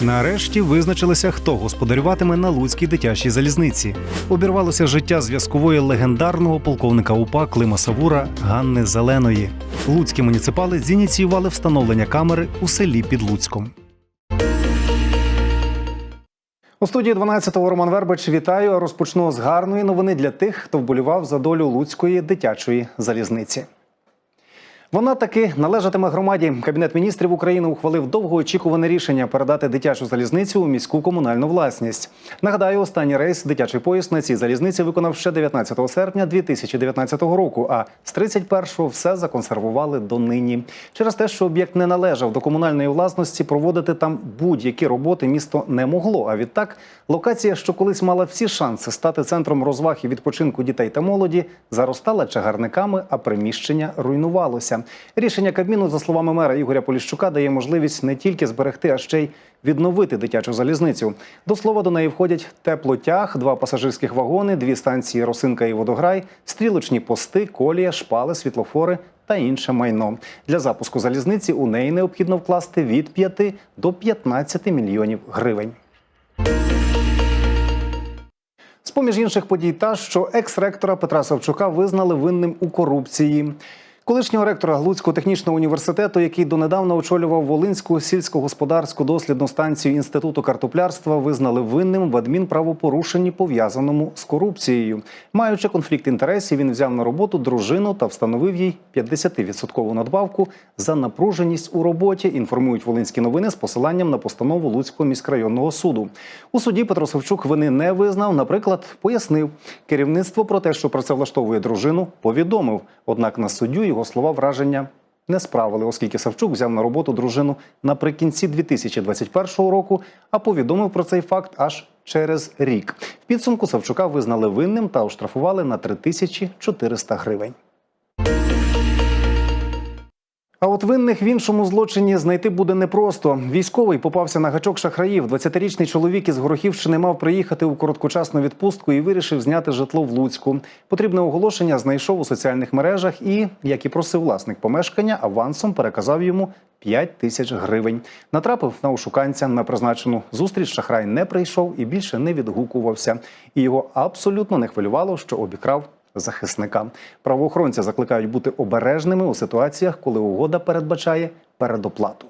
Нарешті визначилися, хто господарюватиме на Луцькій дитячій залізниці. Обірвалося життя зв'язкової легендарного полковника УПА Клима Савура Ганни Зеленої. Луцькі муніципали зініціювали встановлення камери у селі під Луцьком. У студії 12-го Роман Вербач вітаю. Розпочну з гарної новини для тих, хто вболівав за долю Луцької дитячої залізниці. Вона таки належатиме громаді. Кабінет міністрів України ухвалив довгоочікуване рішення передати дитячу залізницю у міську комунальну власність. Нагадаю, останній рейс дитячий поїзд на цій залізниці виконав ще 19 серпня 2019 року. А з 31-го все законсервували до нині. Через те, що об'єкт не належав до комунальної власності, проводити там будь-які роботи місто не могло. А відтак локація, що колись мала всі шанси стати центром розваг і відпочинку дітей та молоді, заростала чагарниками, а приміщення руйнувалося. Рішення Кабміну, за словами мера Ігоря Поліщука, дає можливість не тільки зберегти, а ще й відновити дитячу залізницю. До слова, до неї входять теплотяг, два пасажирських вагони, дві станції Росинка і Водограй, стрілочні пости, колія, шпали, світлофори та інше майно. Для запуску залізниці у неї необхідно вкласти від 5 до 15 мільйонів гривень. З-поміж інших подій, та що екс-ректора Петра Савчука визнали винним у корупції. Колишнього ректора Глуцького технічного університету, який донедавна очолював Волинську сільськогосподарську дослідну станцію інституту картоплярства, визнали винним в адмінправопорушенні, пов'язаному з корупцією. Маючи конфлікт інтересів, він взяв на роботу дружину та встановив їй 50-відсоткову надбавку за напруженість у роботі. Інформують волинські новини з посиланням на постанову Луцького міськрайонного суду. У суді Петро Савчук вини не визнав. Наприклад, пояснив керівництво про те, що працевлаштовує дружину, повідомив. Однак на суддю його слова враження не справили, оскільки Савчук взяв на роботу дружину наприкінці 2021 року, а повідомив про цей факт аж через рік. В підсумку Савчука визнали винним та оштрафували на 3400 гривень. А от винних в іншому злочині знайти буде непросто. Військовий попався на гачок шахраїв. 20-річний чоловік із Горохівщини мав приїхати у короткочасну відпустку і вирішив зняти житло в Луцьку. Потрібне оголошення знайшов у соціальних мережах і, як і просив власник помешкання, авансом переказав йому 5 тисяч гривень. Натрапив на ошуканця на призначену зустріч. Шахрай не прийшов і більше не відгукувався. І його абсолютно не хвилювало, що обікрав захисника. Правоохоронці закликають бути обережними у ситуаціях, коли угода передбачає передоплату.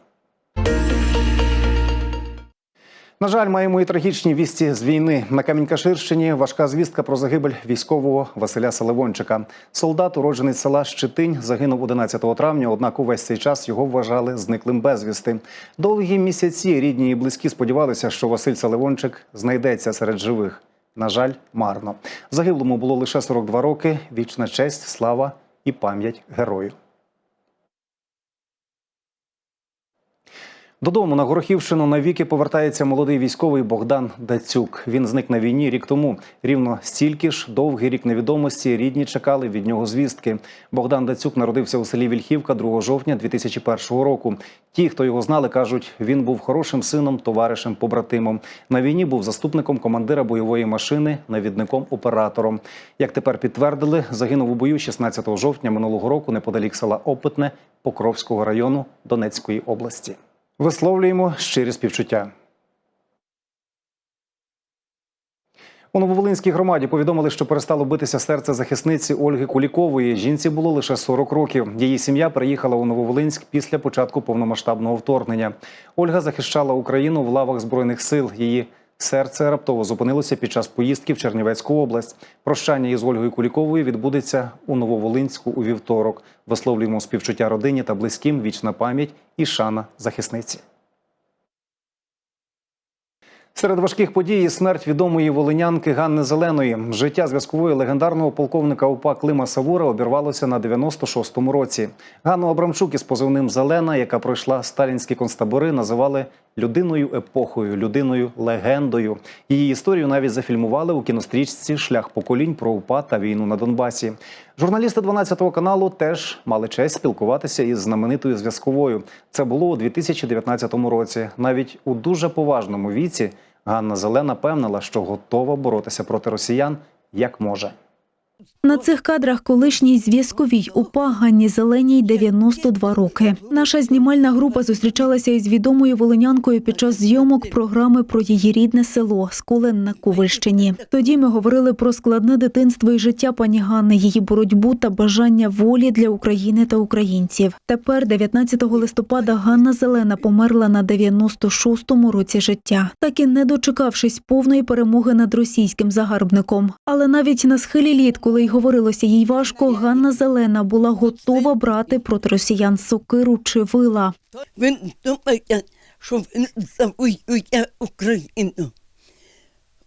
На жаль, маємо і трагічні вісті з війни. На Камінькаширщині важка звістка про загибель військового Василя Селивончика. Солдат, уроджений села Щетинь, загинув 11 травня. Однак увесь цей час його вважали зниклим безвісти. Довгі місяці рідні і близькі сподівалися, що Василь Селивончик знайдеться серед живих. На жаль, марно. Загиблому було лише 42 роки. Вічна честь, слава і пам'ять герою. Додому на Горохівщину навіки повертається молодий військовий Богдан Дацюк. Він зник на війні рік тому. Рівно стільки ж довгий рік невідомості. Рідні чекали від нього звістки. Богдан Дацюк народився у селі Вільхівка 2 жовтня 2001 року. Ті, хто його знали, кажуть, він був хорошим сином, товаришем, побратимом. На війні був заступником командира бойової машини, навідником оператором. Як тепер підтвердили, загинув у бою 16 жовтня минулого року неподалік села Опитне Покровського району Донецької області. Висловлюємо щирі співчуття. У Нововолинській громаді повідомили, що перестало битися серце захисниці Ольги Кулікової. Жінці було лише 40 років. Її сім'я приїхала у Нововолинськ після початку повномасштабного вторгнення. Ольга захищала Україну в лавах збройних сил. Її серце раптово зупинилося під час поїздки в Чернівецьку область. Прощання із Ольгою Куліковою відбудеться у Нововолинську у вівторок. Висловлюємо співчуття родині та близьким, вічна пам'ять і шана захисниці. Серед важких подій смерть відомої волинянки Ганни Зеленої. Життя зв'язкової легендарного полковника УПА Клима Савура обірвалося на 96-му році. Ганну Абрамчук із позивним Зелена, яка пройшла сталінські концтабори, називали людиною епохою, людиною легендою. Її історію навіть зафільмували у кінострічці Шлях поколінь про УПА та війну на Донбасі. Журналісти 12 каналу теж мали честь спілкуватися із знаменитою зв'язковою. Це було у 2019 році. Навіть у дуже поважному віці Ганна Зелена певнила, що готова боротися проти росіян як може. На цих кадрах колишній зв'язковій УПА Ганні Зеленій 92 роки. Наша знімальна група зустрічалася із відомою волинянкою під час зйомок програми про її рідне село Сколен на Ковальщині. Тоді ми говорили про складне дитинство і життя пані Ганни, її боротьбу та бажання волі для України та українців. Тепер, 19 листопада, Ганна Зелена померла на 96-му році життя, так і не дочекавшись повної перемоги над російським загарбником. Але навіть на схилі літ, коли й говорилося їй важко, Ганна Зелена була готова брати проти росіян сокиру чи вила. Ви думаєте, що він завоює Україну.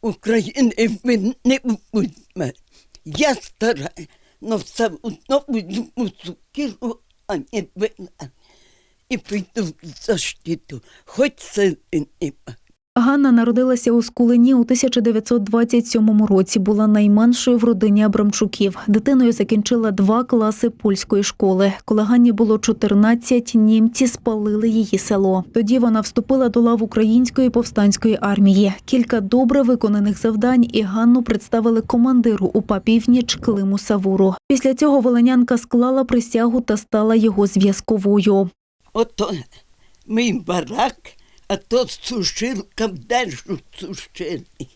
України він не візьме. Я стара, но все одно візьму сукіру, а не вина. І піду в защиту, хоч сили нема. Ганна народилася у Скулині у 1927 році. Була найменшою в родині Абрамчуків. Дитиною закінчила два класи польської школи. Коли Ганні було 14, німці спалили її село. Тоді вона вступила до лав української повстанської армії. Кілька добре виконаних завдань і Ганну представили командиру УПА «Північ» Климу Савуру. Після цього волинянка склала присягу та стала його зв'язковою. Ото мій барак, а то сушилка держу сушильний.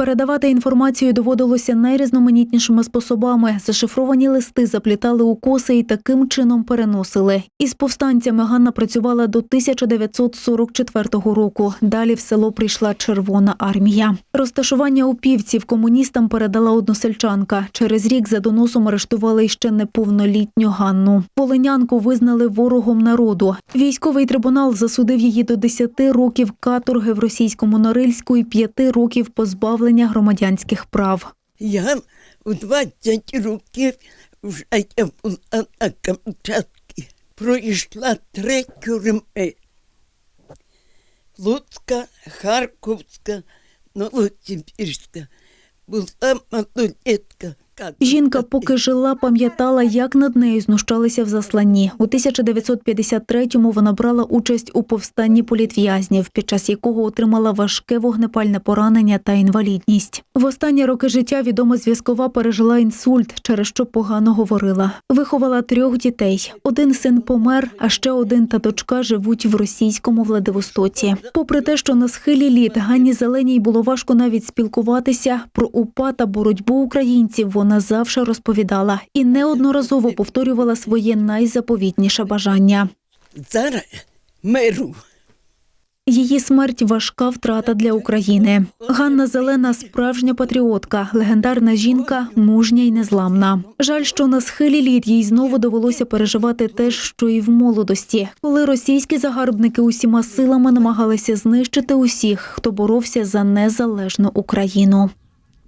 Передавати інформацію доводилося найрізноманітнішими способами. Зашифровані листи заплітали у коси і таким чином переносили. Із повстанцями Ганна працювала до 1944 року. Далі в село прийшла Червона армія. Розташування упівців комуністам передала односельчанка. Через рік за доносом арештували іще неповнолітню Ганну. Волинянку визнали ворогом народу. Військовий трибунал засудив її до 10 років каторги в російському Норильську і 5 років позбавлення громадянських прав. Я у 20 років вже я була на Камчатці. Пройшла три тюрми. Луцька, Харківська, Новосибірська. Була малолітка. Жінка, поки жила, пам'ятала, як над нею знущалися в засланні. У 1953-му вона брала участь у повстанні політв'язнів, під час якого отримала важке вогнепальне поранення та інвалідність. В останні роки життя відома зв'язкова пережила інсульт, через що погано говорила. Виховала трьох дітей. Один син помер, а ще один та дочка живуть в російському Владивостоці. Попри те, що на схилі літ Ганні Зеленій було важко навіть спілкуватися про упа та боротьбу українців. Вона завжди розповідала і неодноразово повторювала своє найзаповітніше бажання. Зараз миру. Її смерть важка втрата для України. Ганна Зелена справжня патріотка, легендарна жінка, мужня й незламна. Жаль, що на схилі літ їй знову довелося переживати те, що і в молодості, коли російські загарбники усіма силами намагалися знищити усіх, хто боровся за незалежну Україну.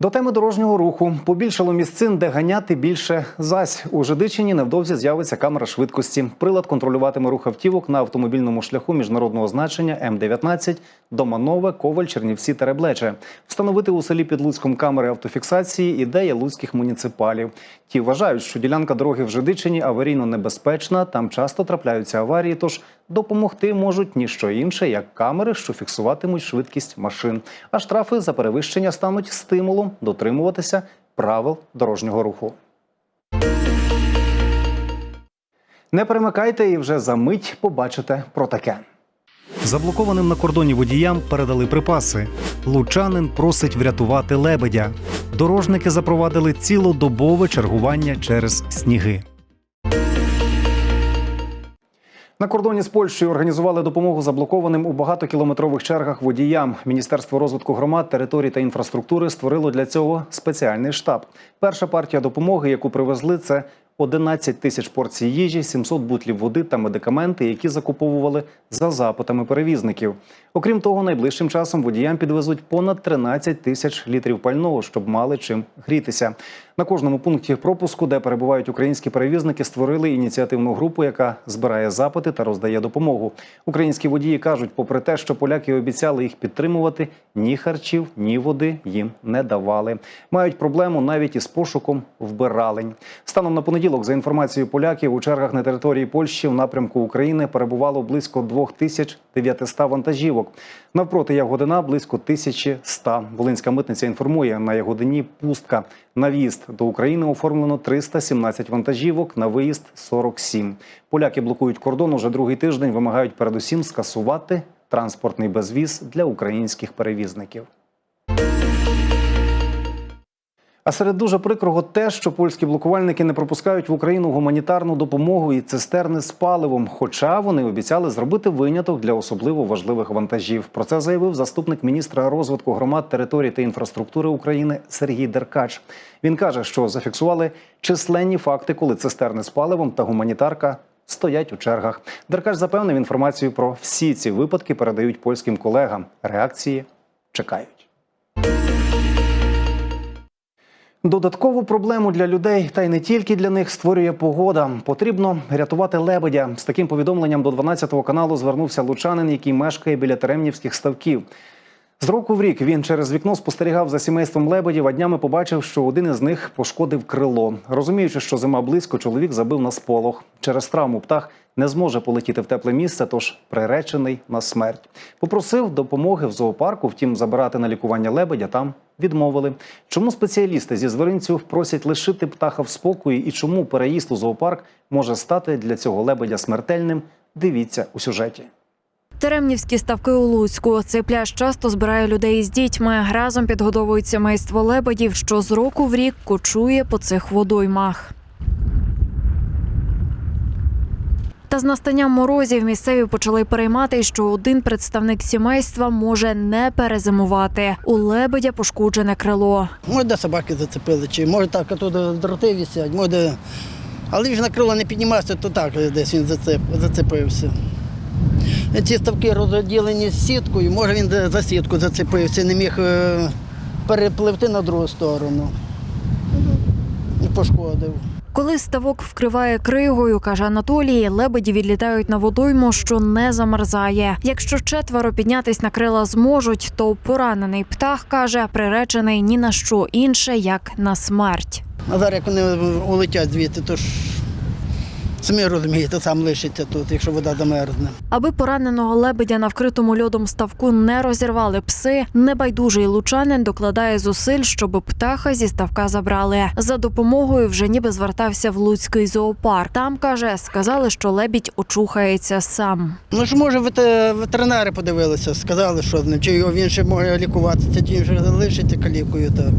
До теми дорожнього руху побільшало місцин, де ганяти більше зась. У Жидичині невдовзі з'явиться камера швидкості. Прилад контролюватиме рух автівок на автомобільному шляху міжнародного значення М-19 Доманове, Коваль, Чернівці, Тереблече. Встановити у селі під Луцьком камери автофіксації ідея луцьких муніципалів. Ті вважають, що ділянка дороги в Жидичині аварійно небезпечна, там часто трапляються аварії, тож допомогти можуть ніщо інше, як камери, що фіксуватимуть швидкість машин. А штрафи за перевищення стануть стимулом дотримуватися правил дорожнього руху. Не перемикайте і вже за мить побачите про таке. Заблокованим на кордоні водіям передали припаси. Лучанин просить врятувати лебедя. Дорожники запровадили цілодобове чергування через сніги. На кордоні з Польщею організували допомогу заблокованим у багатокілометрових чергах водіям. Міністерство розвитку громад, територій та інфраструктури створило для цього спеціальний штаб. Перша партія допомоги, яку привезли, це 11 тисяч порцій їжі, 700 бутлів води та медикаменти, які закуповували за запитами перевізників. Окрім того, найближчим часом водіям підвезуть понад 13 тисяч літрів пального, щоб мали чим грітися. На кожному пункті пропуску, де перебувають українські перевізники, створили ініціативну групу, яка збирає запити та роздає допомогу. Українські водії кажуть, попри те, що поляки обіцяли їх підтримувати, ні харчів, ні води їм не давали. Мають проблему навіть із пошуком вбиралень. Станом на понеділок, за інформацією поляків, у чергах на території Польщі в напрямку України перебувало близько 2900 вантажівок. Навпроти Ягодина близько 1100. Волинська митниця інформує, на Ягодині пустка. На в'їзд до України оформлено 317 вантажівок, на виїзд 47. Поляки блокують кордон уже другий тиждень, вимагають передусім скасувати транспортний безвіз для українських перевізників. А серед дуже прикрого те, що польські блокувальники не пропускають в Україну гуманітарну допомогу і цистерни з паливом. Хоча вони обіцяли зробити виняток для особливо важливих вантажів. Про це заявив заступник міністра розвитку громад, територій та інфраструктури України Сергій Деркач. Він каже, що зафіксували численні факти, коли цистерни з паливом та гуманітарка. Стоять у чергах. Деркач запевнив інформацію про всі ці випадки передають польським колегам. Реакції чекають. Додаткову проблему для людей, та й не тільки для них створює погода. Потрібно рятувати лебедя. З таким повідомленням до 12 каналу звернувся лучанин, який мешкає біля Теремнівських ставків. З року в рік він через вікно спостерігав за сімейством лебедів, а днями побачив, що один із них пошкодив крило. Розуміючи, що зима близько, чоловік забив на сполох. Через травму птах не зможе полетіти в тепле місце, тож приречений на смерть. Попросив допомоги в зоопарку, втім, забирати на лікування лебедя там відмовили. Чому спеціалісти зі звіринцю просять лишити птаха в спокої і чому переїзд у зоопарк може стати для цього лебедя смертельним? Дивіться у сюжеті. Теремнівські ставки у Луцьку. Цей пляж часто збирає людей з дітьми. Разом підгодовують сімейство лебедів, що з року в рік кочує по цих водоймах. Та з настанням морозів місцеві почали переймати, що один представник сімейства може не перезимувати. У лебедя пошкоджене крило. Може, де собаки зацепили, чи може так, тут дроти висять, може. Але ж на крило не піднімався, то так десь він зацеп, зацепився. Ці ставки розділені з сіткою, може він за сітку зацепився, не міг е, перепливти на другу сторону. І пошкодив. Коли ставок вкриває кригою, каже Анатолій, лебеді відлітають на водойму, що не замерзає. Якщо четверо піднятись на крила зможуть, то поранений птах каже, приречений ні на що інше, як на смерть. А зараз як вони улетять звідти, то ж самі розумієте, сам лишиться тут, якщо вода замерзне. Аби пораненого лебедя на вкритому льодом ставку не розірвали пси, небайдужий лучанин докладає зусиль, щоб птаха зі ставка забрали. За допомогою вже ніби звертався в Луцький зоопарк. Там каже, сказали, що лебідь очухається сам. Ну ж, може, вете- ветеринари подивилися, сказали, що з ним, чи його він ще може лікуватися, чи вже лишиться калікою так.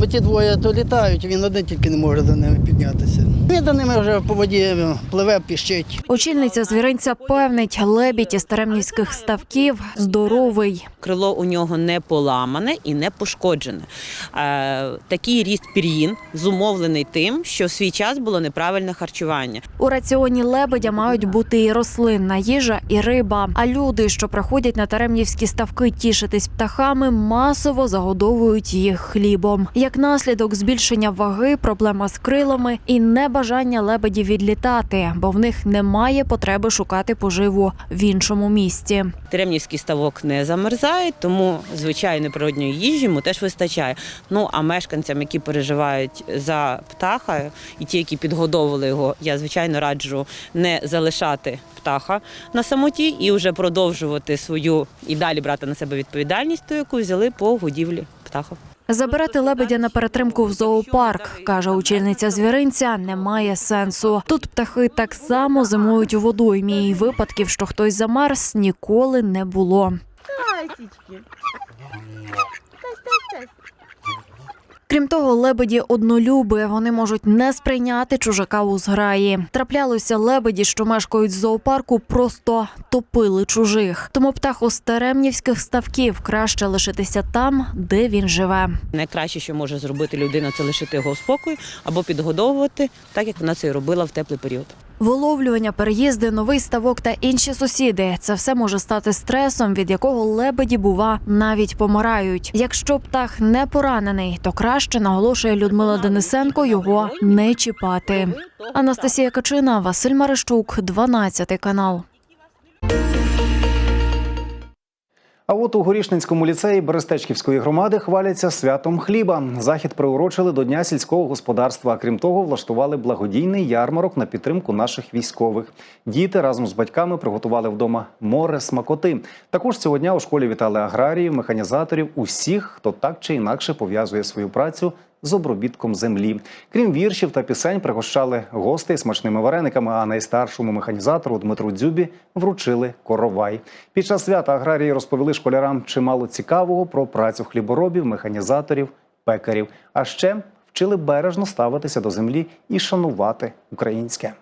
Бо ті двоє то літають, він один тільки не може за ними піднятися. Він за ними вже по воді пливе, піщить. Очільниця звіринця певнить, лебідь із теремнівських ставків здоровий. крило у нього не поламане і не пошкоджене. Е, такий ріст пір'їн зумовлений тим, що в свій час було неправильне харчування. У раціоні лебедя мають бути і рослинна їжа, і риба. А люди, що приходять на теремнівські ставки тішитись птахами, масово загодовують їх хлібом. Як наслідок збільшення ваги, проблема з крилами і небажання лебедів відлітати, бо в них немає потреби шукати поживу в іншому місці. Теремнівський ставок не замерзає, тому звичайної природньої їжі йому теж вистачає. Ну а мешканцям, які переживають за птаха, і ті, які підгодовували його, я звичайно раджу не залишати птаха на самоті і вже продовжувати свою і далі брати на себе відповідальність, ту, яку взяли по годівлі птаха. Забирати лебедя на перетримку в зоопарк, каже очільниця звіринця, немає сенсу. Тут птахи так само зимують у водоймі, і випадків, що хтось замерз, ніколи не було. Крім того, лебеді однолюби. Вони можуть не сприйняти чужака у зграї. Траплялося лебеді, що мешкають в зоопарку, просто топили чужих. Тому птаху з теремнівських ставків краще лишитися там, де він живе. Найкраще, що може зробити людина, це лишити його в спокою або підгодовувати, так як вона це і робила в теплий період. Виловлювання, переїзди, новий ставок та інші сусіди це все може стати стресом, від якого лебеді, бува, навіть помирають. Якщо птах не поранений, то краще наголошує Людмила Денисенко його не чіпати. Анастасія Качина, Василь Марищук, 12 канал. А от у Горішницькому ліцеї Берестечківської громади хваляться святом хліба. Захід приурочили до Дня сільського господарства. Крім того, влаштували благодійний ярмарок на підтримку наших військових. Діти разом з батьками приготували вдома море смакоти. Також цього дня у школі вітали аграріїв, механізаторів, усіх, хто так чи інакше пов'язує свою працю з обробітком землі. Крім віршів та пісень, пригощали гостей смачними варениками. А найстаршому механізатору Дмитру Дзюбі вручили коровай. Під час свята аграрії розповіли школярам чимало цікавого про працю хліборобів, механізаторів, пекарів. А ще вчили бережно ставитися до землі і шанувати українське.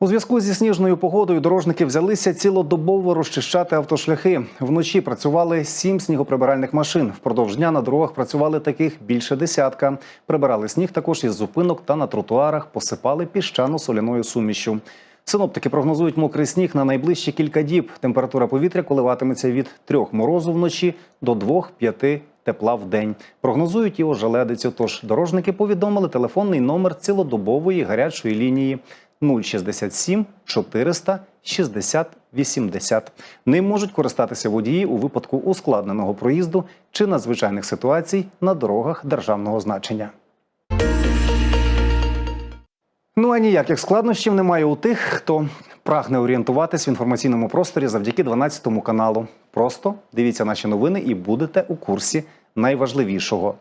У зв'язку зі сніжною погодою дорожники взялися цілодобово розчищати автошляхи. Вночі працювали сім снігоприбиральних машин. Впродовж дня на дорогах працювали таких більше десятка. Прибирали сніг також із зупинок та на тротуарах, посипали піщано-соляною сумішю. Синоптики прогнозують мокрий сніг на найближчі кілька діб. Температура повітря коливатиметься від трьох морозу вночі до двох-п'яти тепла в день. Прогнозують і ожеледицю. Тож дорожники повідомили телефонний номер цілодобової гарячої лінії 067 400 60 80. Ним можуть користатися водії у випадку ускладненого проїзду чи надзвичайних ситуацій на дорогах державного значення. Ну а ніяких складнощів немає у тих, хто прагне орієнтуватись в інформаційному просторі завдяки 12 каналу. Просто дивіться наші новини і будете у курсі найважливішого.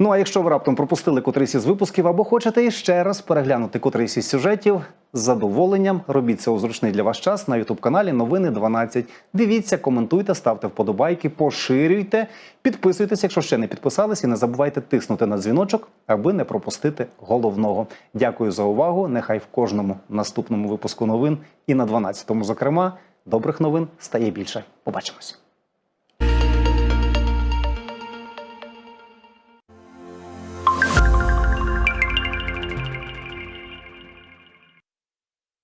Ну а якщо ви раптом пропустили котрийсь із випусків або хочете іще раз переглянути котрийсь із сюжетів, з задоволенням робіть це у зручний для вас час на ютуб каналі Новини 12. Дивіться, коментуйте, ставте вподобайки, поширюйте, підписуйтесь, якщо ще не підписались, і не забувайте тиснути на дзвіночок, аби не пропустити головного. Дякую за увагу. Нехай в кожному наступному випуску новин і на 12-му, зокрема, добрих новин стає більше. Побачимось.